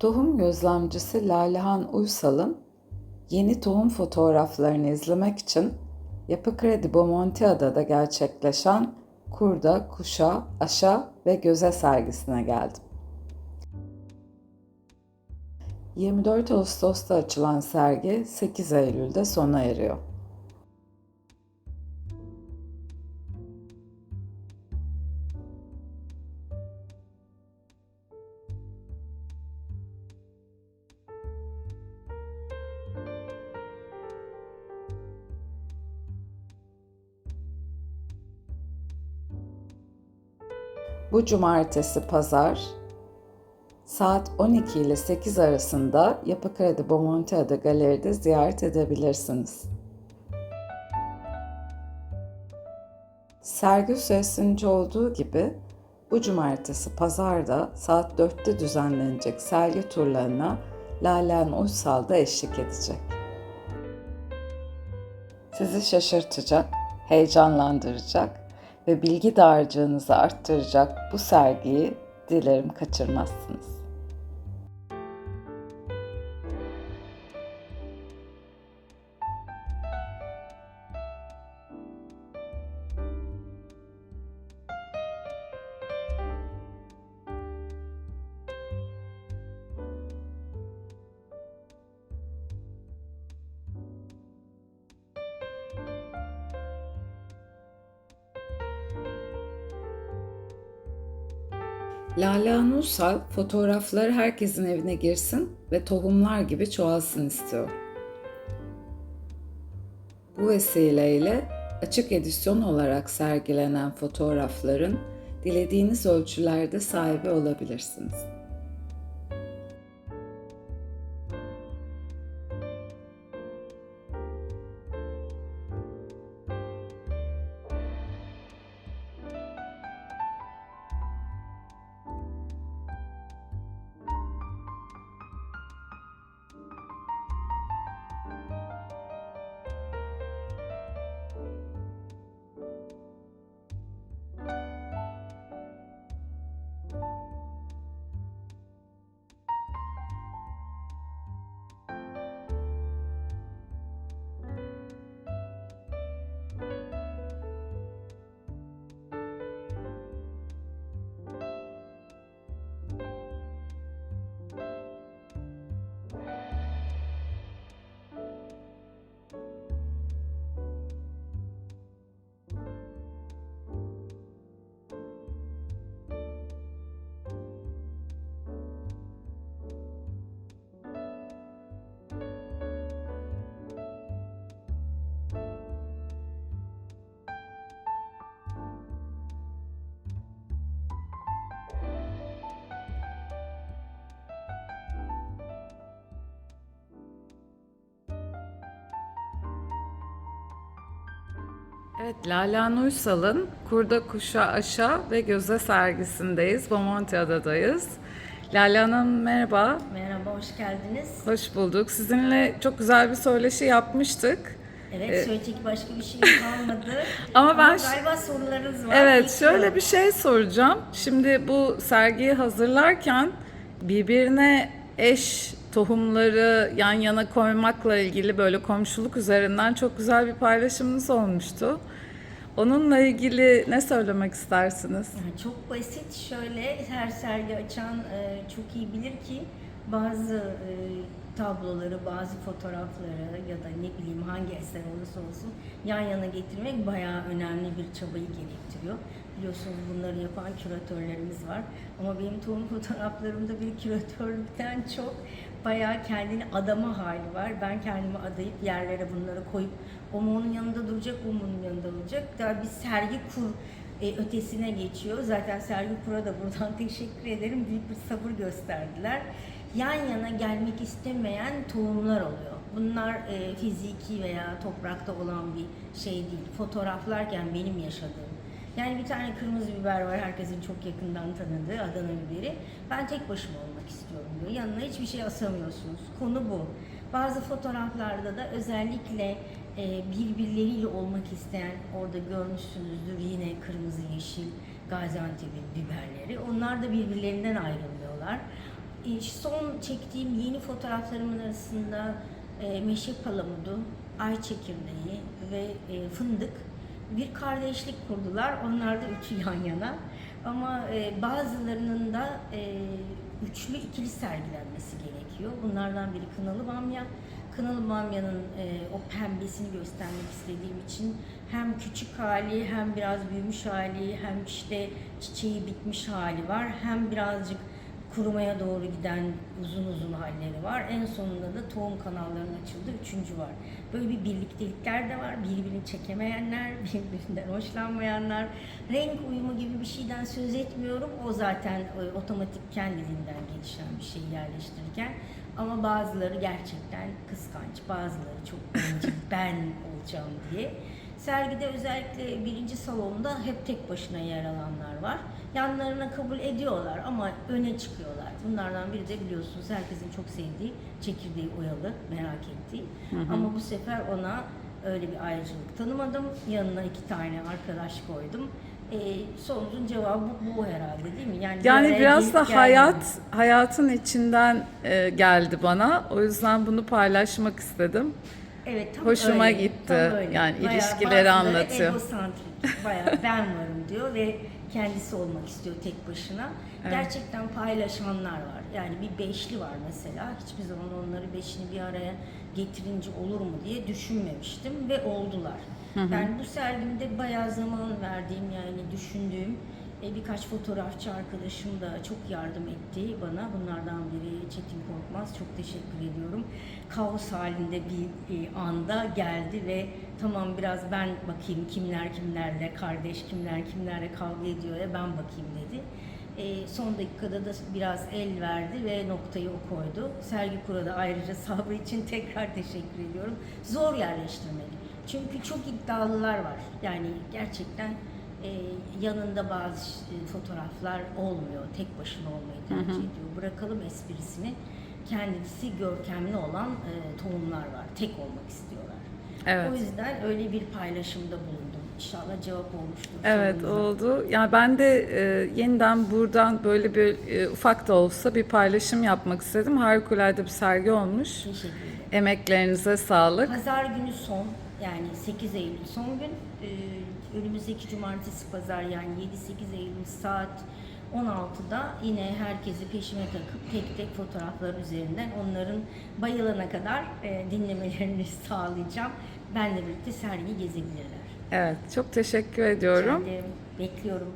Tohum gözlemcisi Lalehan Uysal'ın yeni tohum fotoğraflarını izlemek için Yapı Kredi Bomontiada'da gerçekleşen Kurda, Kuşa, Aşa ve Göze sergisine geldim. 24 Ağustos'ta açılan sergi 8 Eylül'de sona eriyor. Bu cumartesi pazar saat 12 ile 8 arasında Yapı Kredi Bomontiada Galeri'de ziyaret edebilirsiniz. Sergi süresince olduğu gibi bu cumartesi pazarda saat 4'te düzenlenecek sergi turlarına Lalen Uysal da eşlik edecek. Sizi şaşırtacak, heyecanlandıracak ve bilgi dağarcığınızı arttıracak bu sergiyi dilerim kaçırmazsınız. Lala Nursal fotoğrafları herkesin evine girsin ve tohumlar gibi çoğalsın istiyor. Bu vesileyle açık edisyon olarak sergilenen fotoğrafların dilediğiniz ölçülerde sahibi olabilirsiniz. Evet, Lala Uysal'ın Kurda Kuşa Aşa ve Göze sergisindeyiz. Bomontiada'dayız. Lala Hanım merhaba. Merhaba, hoş geldiniz. Hoş bulduk. Sizinle çok güzel bir söyleşi yapmıştık. Evet, söyleyecek başka bir şey kalmadı. Ama ben- galiba sorularınız var. Evet, şöyle bir şey soracağım. Şimdi bu sergiyi hazırlarken birbirine eş tohumları yan yana koymakla ilgili böyle komşuluk üzerinden çok güzel bir paylaşımınız olmuştu. Onunla ilgili ne söylemek istersiniz? Çok basit. Şöyle her sergi açan e, çok iyi bilir ki bazı e, tabloları, bazı fotoğrafları ya da ne bileyim hangi eser olursa olsun yan yana getirmek bayağı önemli bir çabayı gerektiriyor. Biliyorsunuz bunları yapan küratörlerimiz var. Ama benim tohum fotoğraflarımda bir küratörlükten çok bayağı kendini adama hali var. Ben kendimi adayıp yerlere bunları koyup o mu onun yanında duracak, o mu onun yanında olacak. Daha bir sergi kur e, ötesine geçiyor. Zaten Sergi Kur'a da buradan teşekkür ederim. Büyük bir sabır gösterdiler. Yan yana gelmek istemeyen tohumlar oluyor. Bunlar e, fiziki veya toprakta olan bir şey değil. Fotoğraflarken benim yaşadığım. Yani bir tane kırmızı biber var herkesin çok yakından tanıdığı Adana biberi. Ben tek başıma olmak istiyorum diyor. Yanına hiçbir şey asamıyorsunuz. Konu bu. Bazı fotoğraflarda da özellikle e, birbirleriyle olmak isteyen orada görmüşsünüzdür yine kırmızı yeşil Gaziantep'in biberleri. Onlar da birbirlerinden ayrılıyorlar. e, son çektiğim yeni fotoğraflarımın arasında e, meşe palamudu, ay çekirdeği ve fındık bir kardeşlik kurdular. Onlar da üçü yan yana. Ama e, bazılarının da e, üçlü ikili sergilenmesi gerekiyor. Bunlardan biri Kınalı Bamya. Kınalı Bamya'nın e, o pembesini göstermek istediğim için hem küçük hali hem biraz büyümüş hali hem işte çiçeği bitmiş hali var. Hem birazcık kurumaya doğru giden uzun uzun halleri var. En sonunda da tohum kanallarının açıldığı üçüncü var. Böyle bir birliktelikler de var. Birbirini çekemeyenler, birbirinden hoşlanmayanlar. Renk uyumu gibi bir şeyden söz etmiyorum. O zaten e, otomatik kendiliğinden gelişen bir şey yerleştirirken. Ama bazıları gerçekten kıskanç, bazıları çok bencil, ben olacağım diye. Sergide özellikle birinci salonda hep tek başına yer alanlar var. Yanlarına kabul ediyorlar ama öne çıkıyorlar. Bunlardan biri de biliyorsunuz herkesin çok sevdiği çekirdeği oyalı, merak ettiği. Ama bu sefer ona öyle bir ayrıcalık tanımadım. Yanına iki tane arkadaş koydum. Ee, sorunun cevabı bu, bu herhalde değil mi? Yani, Yani biraz da gelmemiz. hayat hayatın içinden e, geldi bana. O yüzden bunu paylaşmak istedim. Evet, tam Hoşuma öyle, gitti. tam öyle. Yani Bayağı ilişkileri anlatıyor. egosantrik, bayağı ben varım diyor ve kendisi olmak istiyor tek başına. Evet. Gerçekten paylaşanlar var. Yani bir beşli var mesela. Hiçbir zaman onları beşini bir araya getirince olur mu diye düşünmemiştim ve oldular. Yani bu sergimde bayağı zaman verdiğim yani düşündüğüm birkaç fotoğrafçı arkadaşım da çok yardım etti bana. Bunlardan biri Çetin Korkmaz. Çok teşekkür ediyorum. Kaos halinde bir e, anda geldi ve tamam biraz ben bakayım kimler kimlerle kardeş, kimler kimlerle kavga ediyor ya ben bakayım dedi. E, son dakikada da biraz el verdi ve noktayı o koydu. Sergi Kura'da ayrıca sabrı için tekrar teşekkür ediyorum. Zor yerleştirmek. Çünkü çok iddialılar var. Yani gerçekten e, yanında bazı e, fotoğraflar olmuyor. Tek başına olmayı tercih ediyor. Bırakalım esprisini. Kendisi görkemli olan e, tohumlar var. Tek olmak istiyorlar. Evet. O yüzden öyle bir paylaşımda bulundum. İnşallah cevap olmuştur. Evet oldu. Yani ben de e, yeniden buradan böyle bir e, ufak da olsa bir paylaşım yapmak istedim. Harikulade bir sergi olmuş. Teşekkür ederim. Emeklerinize sağlık. Pazar günü son yani 8 Eylül son gün Ee, önümüzdeki cumartesi pazar yani 7-8 Eylül saat 16'da yine herkesi peşime takıp tek tek fotoğraflar üzerinden onların bayılana kadar e, dinlemelerini sağlayacağım. Benle birlikte sergiyi gezebilirler. Evet çok teşekkür ediyorum. Kendim bekliyorum.